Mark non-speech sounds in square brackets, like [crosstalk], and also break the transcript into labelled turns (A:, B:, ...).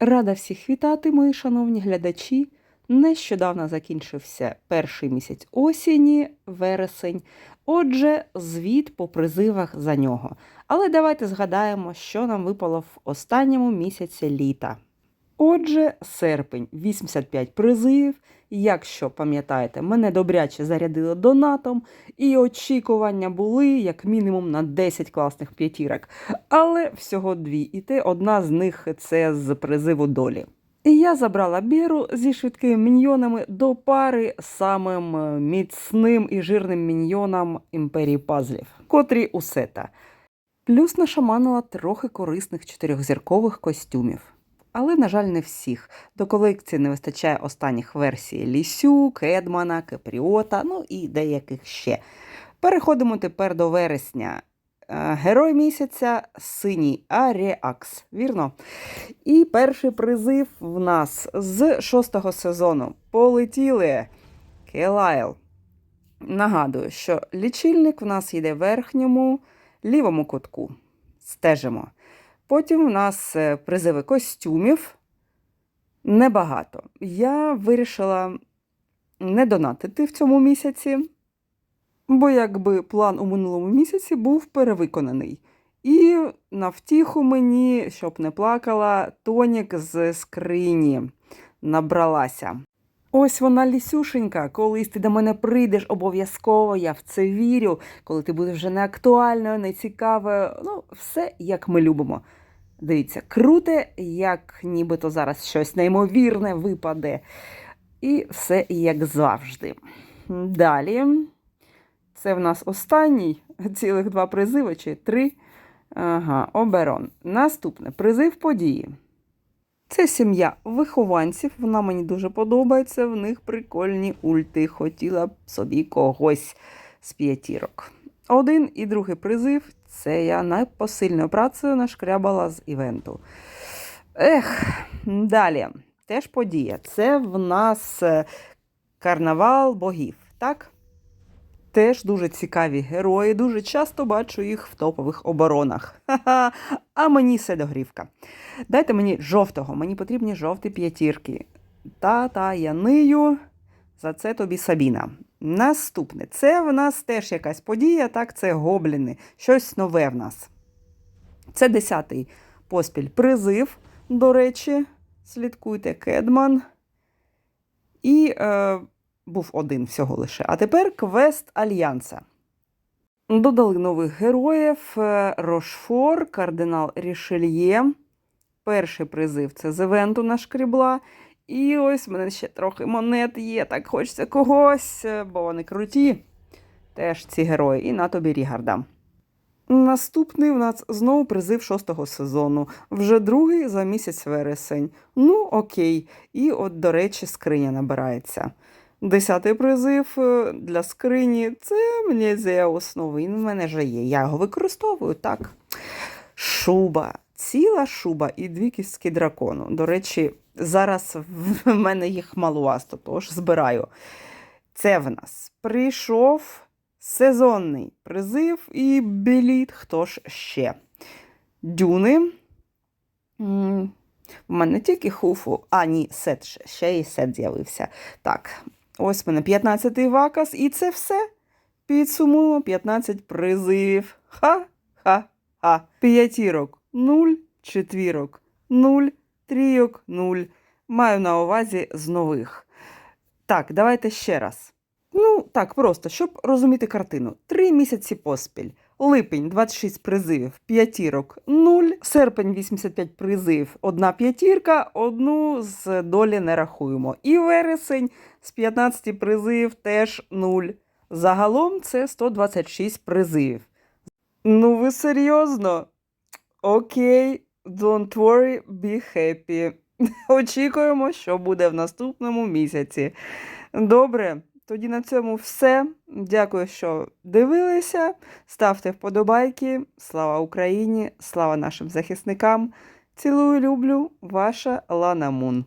A: Рада всіх вітати, мої шановні глядачі. Нещодавно закінчився перший місяць осені, вересень. Отже, звіт по призивах за нього. Але давайте згадаємо, що нам випало в останньому місяці літа. Отже, серпень 85 призивів. Якщо пам'ятаєте, мене добряче зарядили донатом, і очікування були як мінімум на 10 класних п'ятірок. Але всього дві, і те одна з них це з призиву долі. І я забрала Беру зі швидкими міньйонами до пари самим е, міцним і жирним міньйоном імперії пазлів, котрі у сета. Плюс нашаманила трохи корисних чотирьохзіркових костюмів. Але, на жаль, не всіх. До колекції не вистачає останніх версій Лісю, Кедмана, Кепріота, ну і деяких ще. Переходимо тепер до вересня. Е, Герой місяця синій Аріакс, вірно? І перший призив в нас з шостого сезону полетіли Келайл. Нагадую, що лічильник в нас йде в верхньому лівому кутку. Стежимо. Потім в нас е, призиви костюмів. Небагато. Я вирішила не донатити в цьому місяці, бо якби план у минулому місяці був перевиконаний. І на втіху мені, щоб не плакала, тонік з скрині набралася. Ось вона лісюшенька, колись ти до мене прийдеш обов'язково, я в це вірю, коли ти будеш вже не актуальною, не цікавою. Ну, все як ми любимо. Дивіться, круте, як нібито зараз щось неймовірне випаде. І все як завжди. Далі. Це в нас останній цілих два призиви чи три. Ага, оберон. Наступне призив події. Це сім'я вихованців. Вона мені дуже подобається. В них прикольні ульти. Хотіла б собі когось з п'ятірок. Один і другий призив це я найпосильною працею нашкрябала з івенту. Ех, далі. Теж подія. Це в нас е, карнавал богів, так? Теж дуже цікаві герої, дуже часто бачу їх в топових оборонах. Ха-ха, а мені все догрівка. Дайте мені жовтого, мені потрібні жовті п'ятірки. Та-та, я нию. За це тобі Сабіна. Наступне. Це в нас теж якась подія, так, це гобліни. Щось нове в нас. Це десятий поспіль призив, до речі. Слідкуйте, Кедман. І е, був один всього лише. А тепер квест Альянса. Додали нових героїв: е, Рошфор, кардинал Рішельє. Перший призив це з івенту нашкрібла. І ось в мене ще трохи монет є, так хочеться когось, е, бо вони круті. Теж ці герої. І на тобі Рігарда. Наступний в нас знову призив шостого сезону. Вже другий за місяць вересень. Ну, окей. І от, до речі, скриня набирається. Десятий призив е, для скрині це мені Зеус новий. Він в мене вже є. Я його використовую так. Шуба. Ціла шуба і дві кістки дракону. До речі, зараз в мене їх малувасто, тож збираю. Це в нас прийшов сезонний призив і біліт. Хто ж ще? Дюни. В мене тільки хуфу, а ні, сет ще, ще і сет з'явився. Так, ось в мене 15-й вакас, і це все. Підсумуємо 15 призивів. Ха-ха-ха. П'ятірок 0, четвірок 0, трійок 0. Маю на увазі з нових. Так, давайте ще раз. Ну, так, просто, щоб розуміти картину. Три місяці поспіль. Липень 26 призивів, п'ятірок 0, серпень 85 призив, одна п'ятірка, одну з долі не рахуємо. І вересень з 15 призив теж 0. Загалом це 126 призивів. Ну, ви серйозно? Окей, don't worry, be happy. [laughs] Очікуємо, що буде в наступному місяці. Добре, тоді на цьому все. Дякую, що дивилися. Ставте вподобайки. Слава Україні! Слава нашим захисникам! Цілую, люблю, ваша Лана Мун.